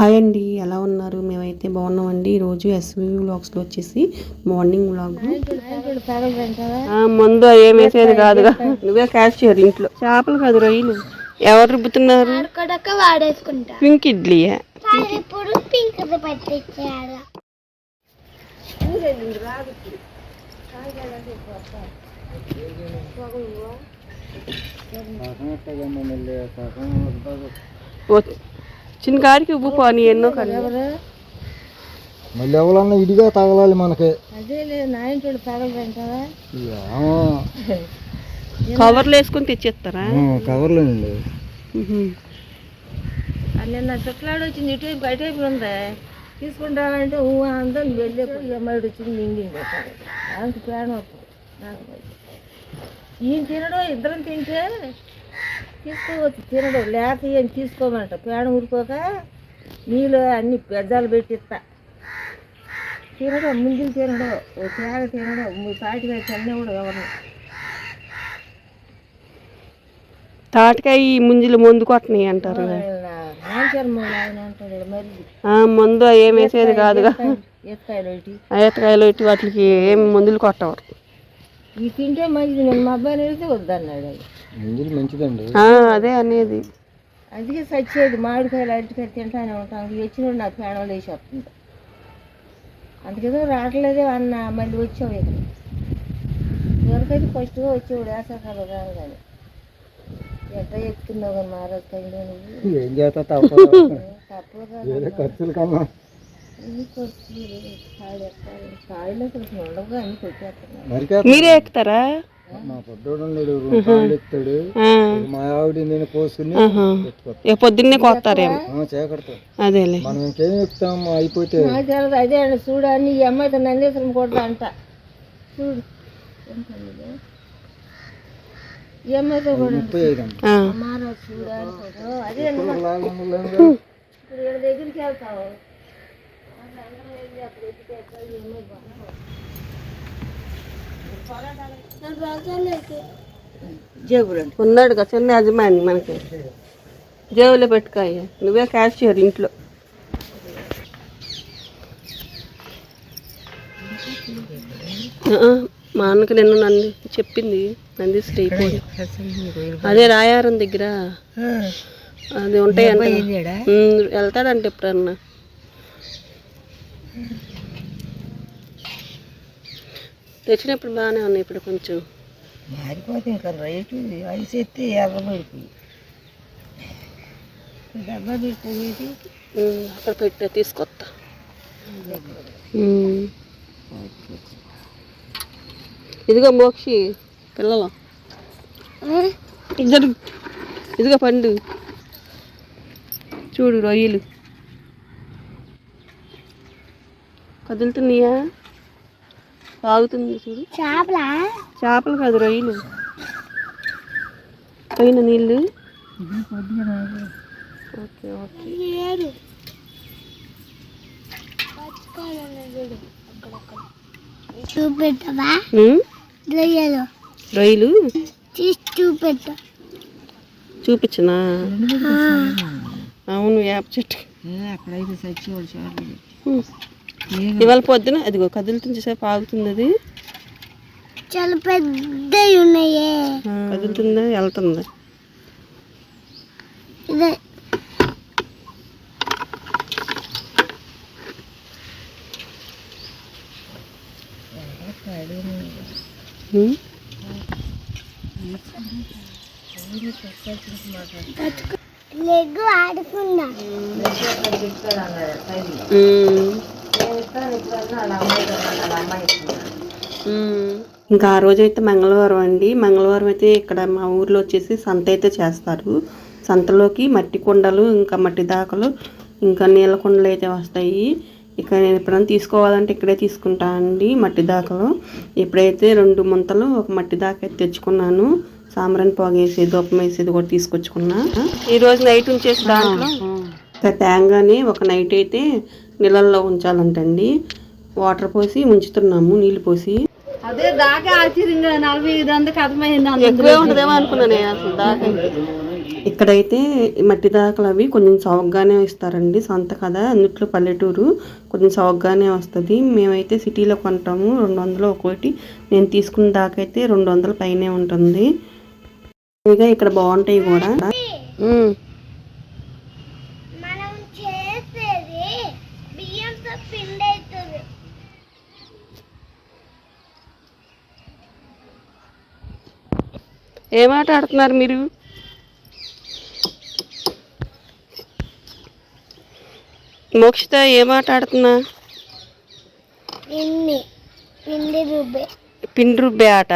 Hi అండి ఎలా ఉన్నారు? మేమైతే బాగున్నామండి. ఈరోజు ఎస్వి వ్లాగ్స్లో వచ్చేసి మార్నింగ్ వ్లాగ్ మందు ఏం వేసేది కాదుగా. నువ్వే క్యాష్ చేయరు ఇంట్లో. చేపలు కాదు రొయ్యలు. ఎవరు రుబ్బుతున్నారు? పింక్ ఇడ్లీయే. ఇప్పుడు చిన్న కాడికి ఉప్పు పోనీ ఎన్నో కానీ మళ్ళీ ఎవరన్నా ఇడిగా తగలాలి మనకి. కవర్లు వేసుకొని తెచ్చేస్తారా? ఆ, కవర్లేనండి. ఉహు. నిన్న చుట్లాడు వచ్చింది ఇటు బయట వైపు ఉందా. తీసుకుంటానంటే ఊ అందరం వెళ్ళే అమ్మాయి వచ్చింది మింగింది దానికి ప్రాణం నాకు. ఈయన తినడం ఇద్దరం తింటే? తీసుకోవచ్చు తినడం. లేక ఈయన తీసుకోమంట. ప్రాణం ఊరుకోక నీళ్ళు అన్ని పెద్దాలు పెట్టిస్తా తినడం ముందుకు తినడం. ఓ తేగ తినడం. మీ తాటిగా తినే కూడా ఎవరు? తాటికాయ ఈ ముంజులు మందు కొట్టని అంటారు మందు ఏం వేసేది కాదుగా. ఆయతకాయలు ఇటు వాటికి ఏం మందులు కొట్టవరు ఈ తింటే మంచిది. నేను మా అబ్బాయిని వెళ్తే వద్దన్నాడు మంచిదండి. ఆ, అదే అనేది. అందుకే సచ్చేది మామిడికాయలు అరటికాయలు తింటానే ఉంటాం. వచ్చినప్పుడు నాకు ప్రాణం లేచి వస్తుంది. అందుకేదో రావట్లేదే అన్న మళ్ళీ వచ్చావు ఇక్కడ ఎవరికైతే ఫస్ట్గా వచ్చేవాడు వేసవకాలం రాను కానీ. ఎట్లా ఎక్కుతున్నావు కానీ మహారాజ్ కైలో నువ్వు. ఏం చేస్తా తప్పదు ఖర్చులు మరికే మీరే ఎక్కుతారా? మా ఎత్తాడు మా ఆవిడ నేను కోసుకుని పొద్దున్నే చేకడతాం అదేలే. మనం ఇంకేం అయిపోతే అదే అండి. చూడని ఈ అమ్మాయితో నందేశ్వరం కొడతా అంట. చూడు. ఎంతండి ఈ అమ్మాయితో కూడా ముప్పై ఐదు అదే దగ్గరికి వెళ్తావు. జేబులు ఉన్నాడుగా చిన్న యజమాని మనకి. జేబులో పెట్టుకాయ నువ్వే క్యాష్ చేయరు ఇంట్లో మా అన్నకి నిన్న నన్ను చెప్పింది నంది శ్రీ అదే రాయారం దగ్గర. అది ఉంటాయంట. వెళ్తాడంట ఎప్పుడన్నా. తెచ్చినప్పుడు బాగానే ఉన్నాయి ఇప్పుడు కొంచెం. మారిపోతే ఇంకా రైతు ఐస్ ఎత్తి ఎర్రబడిపోయి డబ్బా అక్కడ పెట్టే తీసుకొస్తా. ఇదిగో మోక్షి పిల్లలు. ఇద్దరు. ఇదిగో పండు. చూడు రొయ్యలు. కదులుతున్నాయా? సాగుతుంది చూడు. చేపలా? చేపలు కాదు రొయ్యలు. పైన నీళ్ళు. Okay okay. చూపెట్టవా? రొయ్యలు. రొయ్యలు? చూపెట్ట. చూపించనా? అవును వేప చెట్టు. అక్కడైతే సచ్చివాడు చాలు ఉమ్. ఇవాళ పొద్దున అదిగో కదులుతుంది సేపు ఆగుతుంది అది చాలా పెద్దవి ఉన్నాయే ఆ, కదులుతుందా వెళ్తుందా ఇదే. లెగ్గు ఉమ్. ఉమ్. ఇంకా ఆ రోజు అయితే మంగళవారం అండి. మంగళవారం అయితే ఇక్కడ మా ఊర్లో వచ్చేసి సంత అయితే చేస్తారు. సంతలోకి మట్టి కుండలు ఇంకా మట్టి దాకలు ఇంకా నీళ్ళ కుండలు అయితే వస్తాయి. ఇక నేను ఎప్పుడైనా తీసుకోవాలంటే ఇక్కడే తీసుకుంటా అండి మట్టి దాకలు. ఇప్పుడైతే రెండు ముంతలు ఒక మట్టి దాక అయితే తెచ్చుకున్నాను సాంబ్రాన్ని పోగేసి దూపం వేసేది కూడా తీసుకొచ్చుకున్నా. ఈ రోజు నైట్ ఉంచేసి దాంట్లో? ఇంకా తేంగానే ఒక నైట్ అయితే నీళ్ళల్లో ఉంచాలంటండి. వాటర్ పోసి ఉంచుతున్నాము నీళ్ళు పోసి. అదే దాకా ఆశ్చర్యంగా నలభై ఐదు వందకి అర్థమైంది ఎక్కువే ఉంటుందేమో అనుకున్నాను నేను అసలు దాకా. ఇక్కడైతే మట్టి దాకలు అవి కొంచెం చౌకగానే ఇస్తారండి సొంత కదా అన్నిట్లో పల్లెటూరు కొంచెం చౌకగానే వస్తుంది. మేమైతే సిటీలో కొంటాము రెండు వందలు ఒకటి నేను తీసుకున్న దాకైతే రెండు వందల పైనే ఉంటుంది. ఇక ఇక్కడ బాగుంటాయి కూడా. ఏం ఆట ఆడుతున్నారు మీరు? మోక్షిత ఏం ఆట ఆడుతున్నా? పిండి రుబ్బే. పిండి రుబ్బే ఆట?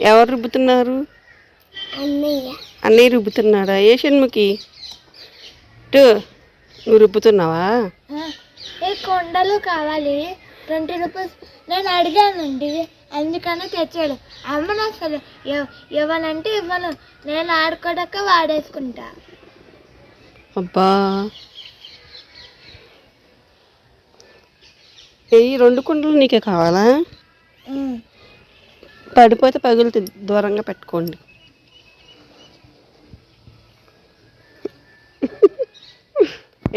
ఎవరు రుబ్బుతున్నారు? అన్నయ్య. రుబ్బుతున్నాడా? ఏ షణ్ముఖి? టు నువ్వు రుబ్బుతున్నావా? కొండలు కావాలి? ట్వంటీ రూపీస్ నేను అడిగానండి. అందుకని తెచ్చాడు. అమ్మను అసలు ఇవ్వనంటే ఇవ్వను. నేను ఆడుకోడాక వాడేసుకుంటా. అబ్బా. ఈ రెండు కుండలు నీకే కావాలా? పడిపోతే పగులుతుంది దూరంగా పెట్టుకోండి.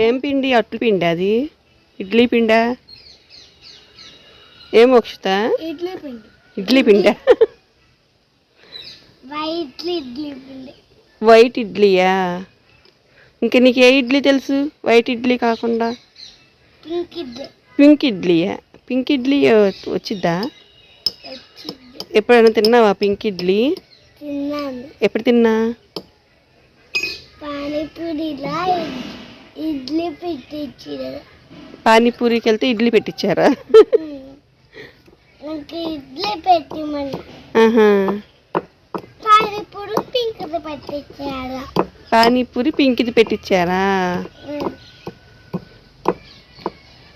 ఏం పిండి? అట్లు పిండి అది? ఇడ్లీ పిండా? ఏం మోక్షిత? ఇడ్లీ పిండి. ఇడ్లీ పిండా. వైట్ ఇడ్లీ పిండి. వైట్ ఇడ్లీయా? ఇంకా నీకు ఏ ఇడ్లీ తెలుసు? వైట్ ఇడ్లీ కాకుండా? పింక్ ఇడ్లీ. పింక్ ఇడ్లీయా? పింక్ ఇడ్లీ వచ్చిద్దా? వచ్చింది. ఎప్పుడైనా తిన్నావా పింక్ ఇడ్లీ? ఎప్పుడు తిన్నా? పానీపూరిలా ఇడ్లీ పెట్టించారు. పానీపూరికి వెళ్తే ఇడ్లీ పెట్టించారా? ఇడ్లీ పెట్టిమని. ఆహా. పానీపూరి పింక్ పెట్టించారు పానీపూరి పింక్ది పెట్టించారా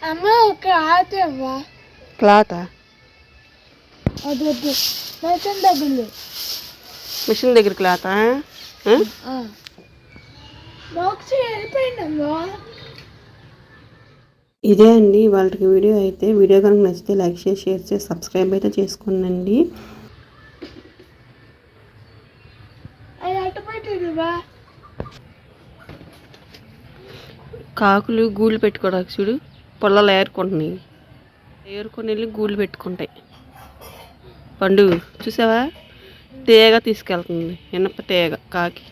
అమ్మ ఆటవా క్లాతా అదొద్దు మొత్తం డబ్బులు మిషన్ దగ్గర క్లాతా? ఆ? బాక్స్ వెళ్ళిపోయిందమ్మా ఇదే అండి వాళ్ళకి వీడియో అయితే. వీడియో కనుక నచ్చితే లైక్ చేసి షేర్ చేసి సబ్స్క్రైబ్ అయితే చేసుకోండి కాకులు గూళ్ళు పెట్టుకోవడానికి చూడు పొలాలు ఏరుకుంటున్నాయి. ఏరుకొని వెళ్ళి గూళ్ళు పెట్టుకుంటాయి. పండు చూసావా? తేగ తీసుకెళ్తుంది. ఇనప తేగ కాకి.